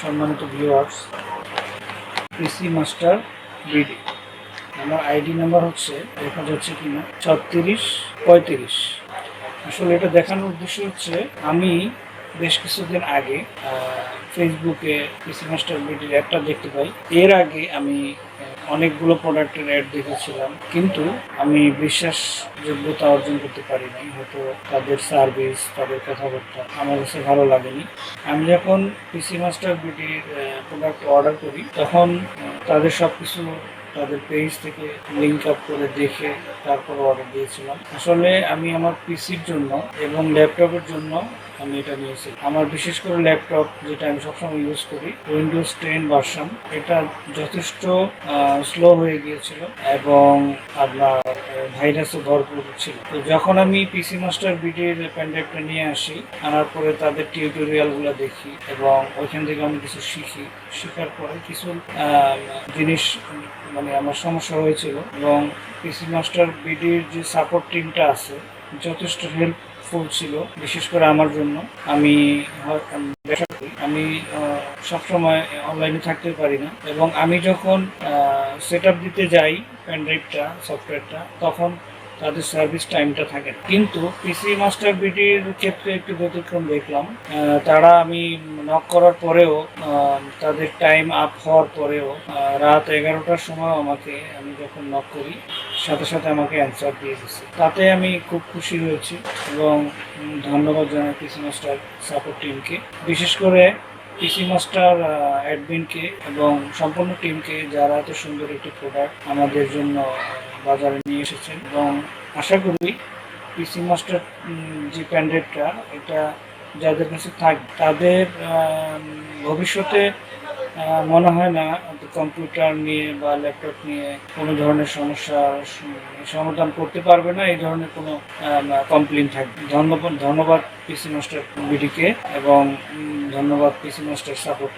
সম্মানিত viewers PC master BD আমার ID number হচ্ছে, দেখা যাচ্ছে কিনা, ছত্রিশ পঁয়ত্রিশ। আসলে এটা দেখানোর উদ্দেশ্য হচ্ছে, আমি বেশ কিছুদিন আগে ফেসবুকে পিসি মাস্টার বিডির একটা দেখতে পাই। এর আগে আমি অনেকগুলো প্রোডাক্টের অ্যাড দেখেছিলাম। কিন্তু আমি বিশ্বাসযোগ্যতা অর্জন করতে পারিনি। হয়তো তাদের সার্ভিস তাদের কথাবার্তা আমার কাছে ভালো লাগেনি। আমি যখন পিসি মাস্টার বিটির প্রোডাক্ট অর্ডার করি, তখন তাদের সব কিছু তাদের পেজ থেকে লিঙ্ক আপ করে দেখে তারপর অর্ডার দিয়েছিলাম। আসলে আমি আমার পিসির জন্য এবং ল্যাপটপের জন্য আমি এটা নিয়েছি। আমার বিশেষ করে ল্যাপটপ যেটা আমি সবসময় ইউজ করি উইন্ডোজ টেন ভার্সন এটা যথেষ্ট স্লো হয়ে গিয়েছিল এবং আপনার ভাইরাসও ভরপুর ছিল। তো যখন আমি পিসি মাস্টার বিডির প্যান্ডেপটা নিয়ে আসি, আনার পরে তাদের টিউটোরিয়ালগুলো দেখি এবং ওইখান থেকে আমি কিছু শিখি। শেখার পরে কিছু জিনিস মানে আমার সমস্যা হয়েছিল এবং পিসি মাস্টার বিডির যে সাপোর্ট টিমটা আছে, যথেষ্ট হেল্পফুল ছিল, বিশেষ করে আমার জন্য। আমি আমি সবসময় অনলাইনে থাকতে পারি না। এবং আমি যখন সেট দিতে যাই প্যানড্রাইভটা সফটওয়্যারটা তখন তাদের সার্ভিস টাইমটা থাকে। কিন্তু পিসি মাস্টার বিটির ক্ষেত্রে একটু ব্যতিক্রম দেখলাম। তারা আমি নক করার পরেও তাদের টাইম আপ হওয়ার পরেও রাত এগারোটার সময় আমাকে, আমি যখন নক করি, সাথে সাথে আমাকে অ্যান্সার দিয়ে দিচ্ছে। তাতে আমি খুব খুশি হয়েছি এবং ধন্যবাদ জানাই পিসি মাস্টার সাপোর্ট টিমকে বিশেষ করে পিসি মাস্টার অ্যাডমিনকে এবং সম্পূর্ণ টিমকে যারা এত সুন্দর একটি প্রোডাক্ট আমাদের জন্য বাজারে নিয়ে এসেছেন এবং আশা করি পিসি মাস্টার যে প্যান্ডেটটা এটা যাদের কাছে থাক, তাদের ভবিষ্যতে মনে হয় না কম্পিউটার নিয়ে বা ল্যাপটপ নিয়ে কোনো ধরনের সমস্যার সমাধান করতে পারবে না, এই ধরনের কোনো কমপ্লেন থাকবে। ধন্যবাদ ধন্যবাদ পিসি মাস্টার বিডিকে এবং ধন্যবাদ পিসি মাস্টার সাপোর্ট